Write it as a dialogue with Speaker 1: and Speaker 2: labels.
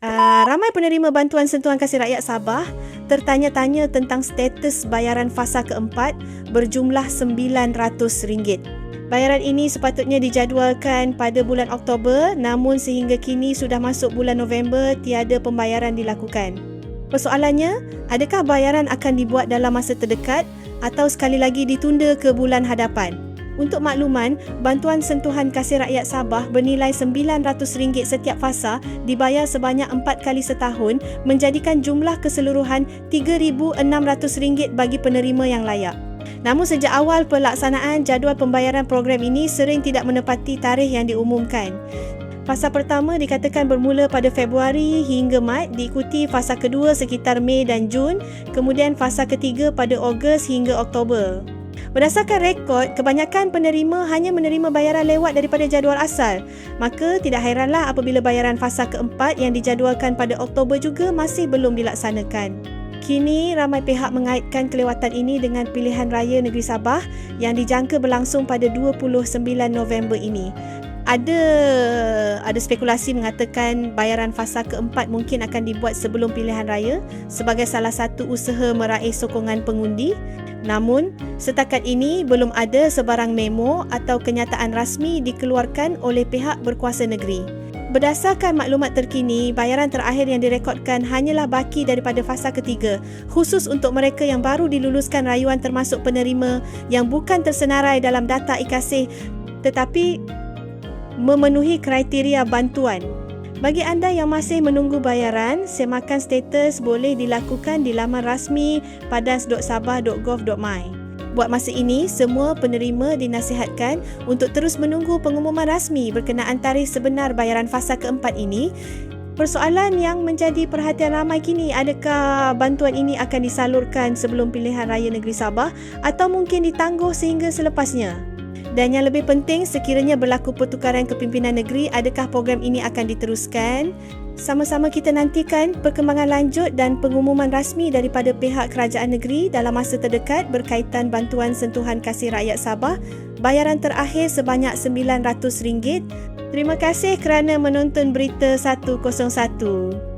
Speaker 1: Uh, ramai penerima bantuan sentuhan kasih rakyat Sabah tertanya-tanya tentang status bayaran fasa keempat berjumlah RM900. Bayaran ini sepatutnya dijadualkan pada bulan Oktober namun sehingga kini sudah masuk bulan November tiada pembayaran dilakukan. Persoalannya, adakah bayaran akan dibuat dalam masa terdekat atau sekali lagi ditunda ke bulan hadapan? Untuk makluman, bantuan sentuhan kasih rakyat Sabah bernilai RM900 setiap fasa dibayar sebanyak 4 kali setahun menjadikan jumlah keseluruhan RM3,600 bagi penerima yang layak. Namun sejak awal pelaksanaan jadual pembayaran program ini sering tidak menepati tarikh yang diumumkan. Fasa pertama dikatakan bermula pada Februari hingga Mac diikuti fasa kedua sekitar Mei dan Jun, kemudian fasa ketiga pada Ogos hingga Oktober. Berdasarkan rekod, kebanyakan penerima hanya menerima bayaran lewat daripada jadual asal. Maka tidak hairanlah apabila bayaran fasa keempat yang dijadualkan pada Oktober juga masih belum dilaksanakan. Kini ramai pihak mengaitkan kelewatan ini dengan pilihan raya negeri Sabah yang dijangka berlangsung pada 29 November ini ada ada spekulasi mengatakan bayaran fasa keempat mungkin akan dibuat sebelum pilihan raya sebagai salah satu usaha meraih sokongan pengundi. Namun, setakat ini belum ada sebarang memo atau kenyataan rasmi dikeluarkan oleh pihak berkuasa negeri. Berdasarkan maklumat terkini, bayaran terakhir yang direkodkan hanyalah baki daripada fasa ketiga, khusus untuk mereka yang baru diluluskan rayuan termasuk penerima yang bukan tersenarai dalam data ikasih tetapi memenuhi kriteria bantuan. Bagi anda yang masih menunggu bayaran, semakan status boleh dilakukan di laman rasmi padas.sabah.gov.my. Buat masa ini, semua penerima dinasihatkan untuk terus menunggu pengumuman rasmi berkenaan tarikh sebenar bayaran fasa keempat ini. Persoalan yang menjadi perhatian ramai kini adakah bantuan ini akan disalurkan sebelum pilihan raya negeri Sabah atau mungkin ditangguh sehingga selepasnya? Dan yang lebih penting, sekiranya berlaku pertukaran kepimpinan negeri, adakah program ini akan diteruskan? Sama-sama kita nantikan perkembangan lanjut dan pengumuman rasmi daripada pihak kerajaan negeri dalam masa terdekat berkaitan bantuan sentuhan kasih rakyat Sabah, bayaran terakhir sebanyak RM900. Terima kasih kerana menonton berita 101.